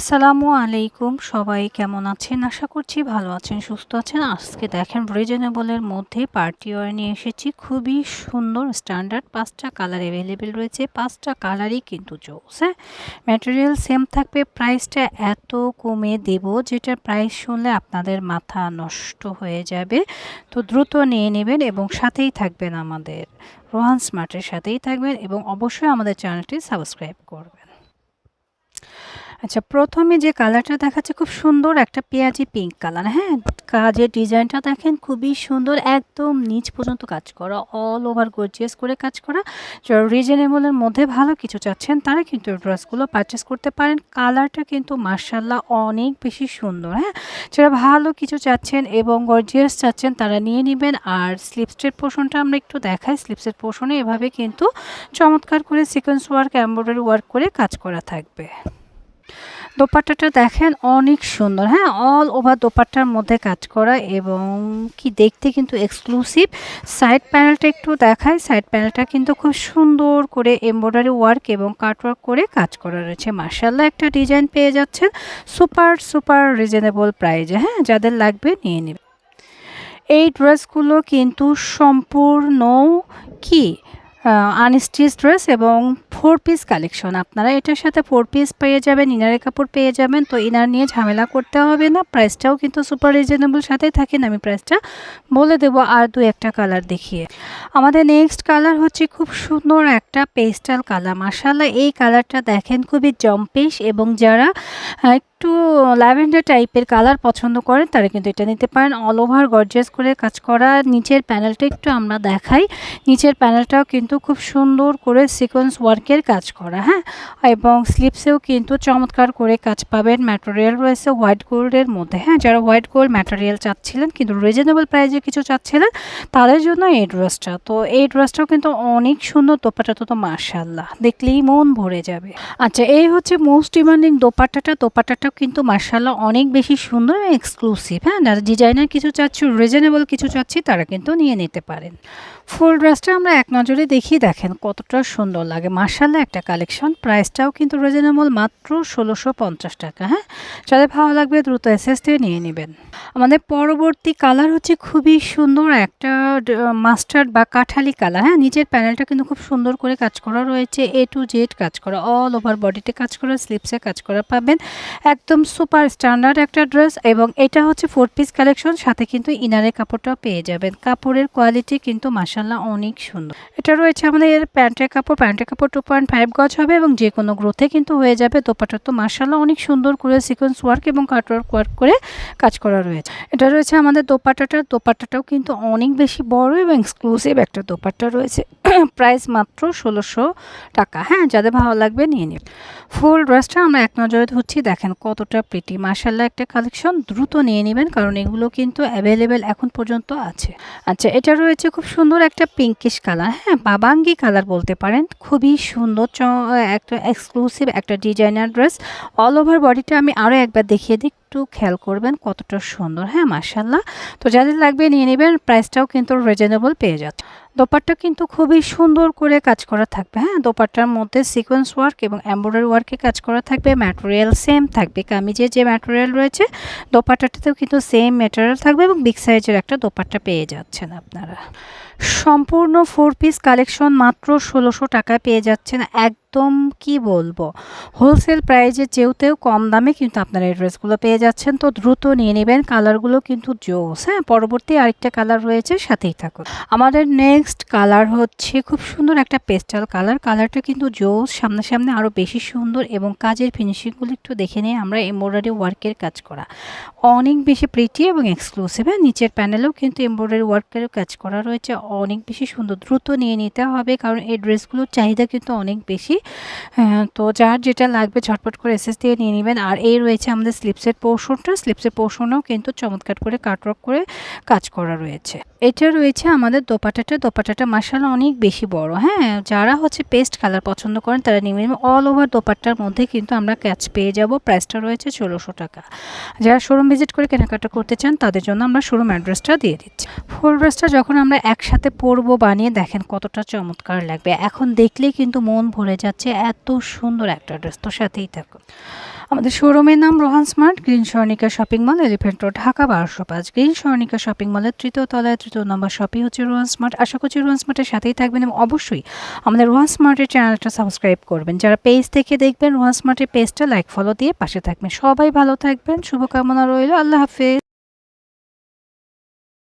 আসসালামু আলাইকুম। সবাই কেমন আছেন? আশা করছি ভালো আছেন, সুস্থ আছেন। আজকে দেখেন রিজনেবলের মধ্যে পার্টি ওয়ার নিয়ে এসেছি। খুবই সুন্দর, স্ট্যান্ডার্ড পাঁচটা কালার অ্যাভেলেবেল রয়েছে। পাঁচটা কালারই কিন্তু জোস হ্যাঁ ম্যাটেরিয়াল সেম থাকবে। প্রাইসটা এত কমে দেব, যেটার প্রাইস শুনলে আপনাদের মাথা নষ্ট হয়ে যাবে। তো দ্রুত নিয়ে নেবেন এবং সাথেই থাকবেন আমাদের। রোহান স্মার্টের সাথেই থাকবেন এবং অবশ্যই আমাদের চ্যানেলটি সাবস্ক্রাইব করবেন। আচ্ছা প্রথমে যে কালারটা দেখাচ্ছে খুব সুন্দর একটা পেঁয়াজি পিঙ্ক কালার হ্যাঁ? কাজের ডিজাইনটা দেখেন খুবই সুন্দর, একদম নিচ পর্যন্ত কাজ করা অল ওভার গর্জিয়াস করে কাজ করা। যারা রিজনেবলের মধ্যে ভালো কিছু চাচ্ছেন, তারা কিন্তু ড্রেসগুলো পারচেস করতে পারেন। কালারটা কিন্তু মার্শাল্লাহ অনেক বেশি সুন্দর হ্যাঁ? যারা ভালো কিছু চাচ্ছেন এবং গর্জিয়াস চাচ্ছেন, তারা নিয়ে নেবেন। আর স্লিপসের পোষণটা আমরা একটু দেখাই। স্লিপসের পোর্শনে এভাবে কিন্তু চমৎকার করে সিকোয়েন্স ওয়ার্ক এমব্রয়ডারি ওয়ার্ক করে কাজ করা থাকবে। দোপাট্টাটা দেখেন অনেক সুন্দর। হ্যাঁ অল ওভার দোপাট্টার মধ্যে কাজ করা এবং কি দেখতে কিন্তু এক্সক্লুসিভ সাইড প্যানেলটা একটু দেখায় সাইড প্যানেলটা কিন্তু খুব সুন্দর করে এমব্রয়ডারি ওয়ার্ক এবং কাটওয়ার্ক করে কাজ করা রয়েছে। মার্শাল্লাহ একটা ডিজাইন পেয়ে যাচ্ছেন। সুপার সুপার রিজনেবল প্রাইজে হ্যাঁ যাদের লাগবে নিয়ে নেবে। এই ড্রেসগুলো কিন্তু সম্পূর্ণ কি? আনস্টিচ ড্রেস এবং ফোর পিস কালেকশন আপনারা এটার সাথে ফোর পিস পেয়ে যাবেন, ইনারের কাপড় পেয়ে যাবেন। তো ইনার নিয়ে ঝামেলা করতে হবে না প্রাইসটাও কিন্তু সুপার রিজনেবল সাথে থাকেন আমি প্রাইসটা বলে দেবো আর দু একটা কালার দেখিয়ে। আমাদের নেক্সট কালার হচ্ছে খুব সুন্দর একটা পেস্টাল কালার মাসাল্লাহ এই কালারটা দেখেন খুবই জম্পিশ এবং যারা একটু ল্যাভেন্ডার টাইপের কালার পছন্দ করেন, তারা কিন্তু এটা নিতে পারেন। অল ওভার গর্জিয়াস করে কাজ করা নিচের প্যানেলটা একটু আমরা দেখাই। নিচের প্যানেলটাও কিন্তু খুব সুন্দর করে সিকোয়েন্স ওয়ার্কের কাজ করা হ্যাঁ? এবং স্লিপসেও কিন্তু চমৎকার করে কাজ পাবেন। ম্যাটেরিয়াল রয়েছে হোয়াইট গোল্ডের মধ্যে হ্যাঁ? যারা হোয়াইট গোল্ড ম্যাটেরিয়াল চাচ্ছিলেন কিন্তু রিজনেবল প্রাইজে কিছু চাচ্ছিলেন, তাদের জন্য এই ড্রেসটা তো এই ড্রেসটাও কিন্তু অনেক সুন্দর, দোপাটা তো মার্শাল্লাহ দেখলেই মন ভরে যাবে। আচ্ছা এই হচ্ছে মোস্ট ডিমান্ডিং দোপাট্টাটা। দোপাট্টাটাও কিন্তু মার্শাল্লাহ অনেক বেশি সুন্দর এক্সক্লুসিভ হ্যাঁ যারা ডিজাইনার কিছু চাচ্ছি রিজনেবল কিছু চাচ্ছি, তারা কিন্তু নিয়ে নিতে পারেন। ফুল ড্রেসটা আমরা এক নজরে দেখি, দেখেন কতটা সুন্দর লাগে। মার্শাল্লাহ একটা কালেকশন প্রাইসটাও কিন্তু রিজনেবল মাত্র ষোলোশো পঞ্চাশ টাকা হ্যাঁ? যাদের ভালো লাগবে দ্রুত এসএস দিয়ে নিয়ে নেবেন। আমাদের পরবর্তী কালার হচ্ছে খুবই সুন্দর একটা মাস্টার্ড বা কাঠালি কালার হ্যাঁ? নিচের প্যানেলটা কিন্তু খুব সুন্দর করে কাজ করা রয়েছে এ টু জেড কাজ করা অল ওভার বডিতে কাজ করা স্লিপসে কাজ করা পাবেন। একদম সুপার স্ট্যান্ডার্ড একটা ড্রেস এবং এটা হচ্ছে ফোর পিস কালেকশন সাথে কিন্তু ইনারের কাপড়টাও পেয়ে যাবেন। কাপড়ের কোয়ালিটি কিন্তু মাসাল্লাহ অনেক সুন্দর। এটা রয়েছে আমাদের প্যান্টের কাপড়। প্যান্টের কাপড় টু পয়েন্ট ফাইভ গজ হবে এবং যে কোনো গ্রোথে কিন্তু হয়ে যাবে। দোপাটা তো মাসাল্লাহ অনেক সুন্দর করে সিকোয়েন্স ওয়ার্ক এবং কাটওয়ার্ক ওয়ার্ক করে কাজ করা রয়েছে। এটা রয়েছে আমাদের দোপাট্টাটার দোপাট্টাটাও কিন্তু অনেক বেশি বড় এবং এক্সক্লুসিভ একটা দোপাট্টা রয়েছে। প্রাইস মাত্র ষোলোশো টাকা। হ্যাঁ যাদের ভালো লাগবে নিয়ে নিন। ফুল ড্রেসটা আমরা এক নজরে ধরছি। দেখেন কতটা প্রিটি মার্শাল্লাহ একটা কালেকশন দ্রুত নিয়ে নেবেন, কারণ এগুলো কিন্তু অ্যাভেলেবেল এখন পর্যন্ত আছে। আচ্ছা এটা রয়েছে খুব সুন্দর একটা পিঙ্কিশ কালার হ্যাঁ বাবাঙ্গি কালার বলতে পারেন। খুবই সুন্দর একটা এক্সক্লুসিভ একটা ডিজাইনার ড্রেস অল ওভার বডিটা আমি আরও একবার দেখিয়ে দিই, একটু খেয়াল করবেন কতটা সুন্দর হ্যাঁ মার্শাল্লাহ তো যাদের লাগবে নিয়ে নেবেন প্রাইসটাও কিন্তু রিজনেবল পেয়ে যাচ্ছে দোপাট্টা কিন্তু খুবই সুন্দর করে কাজ করা থাকবে হ্যাঁ? দোপাট্টার মধ্যে সিকোয়েন্স ওয়ার্ক এবং এমব্রয়ডারি ওয়ার্কে কাজ করা থাকবে ম্যাটেরিয়াল সেম থাকবে। কামিজের যে ম্যাটেরিয়াল রয়েছে, দোপাট্টাটাতেও কিন্তু সেম ম্যাটেরিয়াল থাকবে এবং বিগ সাইজের একটা দোপাট্টা পেয়ে যাচ্ছেন আপনারা। সম্পূর্ণ ফোর পিস কালেকশন মাত্র ষোলোশো টাকা পেয়ে যাচ্ছেন একদম কি বলব? হোলসেল প্রাইজের চেয়েতেও কম দামে কিন্তু আপনারা এই ড্রেসগুলো পেয়ে যাচ্ছেন। তো দ্রুত নিয়ে নেবেন। কালারগুলো কিন্তু জোস হ্যাঁ? পরবর্তী আরেকটা কালার রয়েছে, সাথেই থাকুন। আমাদের নেক্সট কালার হচ্ছে খুব সুন্দর একটা পেস্টাল কালার কালারটা কিন্তু জোস সামনে সামনে আরও বেশি সুন্দর এবং কাজের ফিনিশিংগুলো একটু দেখে নিয়ে আমরা এমব্রয়ডারি ওয়ার্কের কাজ করা। অনেক বেশি প্রিটি এবং এক্সক্লুসিভ হ্যাঁ? নিচের প্যানেলেও কিন্তু এমব্রয়ডারি ওয়ার্কেরও কাজ করা রয়েছে। অনেক বেশি সুন্দর। দ্রুত নিয়ে নিতে হবে কারণ এই ড্রেসগুলোর চাহিদা কিন্তু অনেক বেশি। তো যার যেটা লাগবে ঝটপট করে এসএস দিয়ে নিয়ে নেবেন। আর এই রয়েছে আমাদের স্লিপসের পোর্শনটা স্লিপসের পোর্শনেও কিন্তু চমৎকার করে কাটওয়ার্ক করে কাজ করা রয়েছে। এটা রয়েছে আমাদের দোপাটাটা দোপাটাটা মাসাল অনেক বেশি বড়। হ্যাঁ যারা হচ্ছে পেস্ট কালার পছন্দ করেন, তারা নিয়ে নেবেন। অল ওভার দোপাট্টার মধ্যে কিন্তু আমরা ক্যাচ পেয়ে যাব। প্রাইসটা রয়েছে ষোলোশো টাকা। যারা শোরুম ভিজিট করে কেনাকাটা করতে চান, তাদের জন্য আমরা শোরুম অ্যাড্রেসটা দিয়ে দিচ্ছি। ফুল ড্রেসটা যখন আমরা একসাথে পরবো বানিয়ে, দেখেন কতটা চমৎকার লাগবে। এখন দেখলেই কিন্তু মন ভরে যাচ্ছে। যাচ্ছে এত সুন্দর একটা ড্রেস। তো সাথেই থাকো। আমাদের শোরুমের নাম Rohan smart, green Swarnika shopping mall elephant road, Dhaka, বারোশো পাঁচ। গ্রিন স্বর্ণিকা শপিং মলের তৃতীয় তলায় তৃতীয় নম্বর শপই হচ্ছে রোহান স্মার্ট। আশা করছি রোহান স্মার্টের সাথেই থাকবেন এবং অবশ্যই আমাদের রোহান স্মার্টের চ্যানেলটা সাবস্ক্রাইব করবেন। যারা পেজ থেকে দেখবেন, রোহান স্মার্টের পেজটা লাইক, ফলো দিয়ে পাশে থাকবেন। সবাই ভালো থাকবেন, শুভকামনা রইল। আল্লাহ হাফেজ।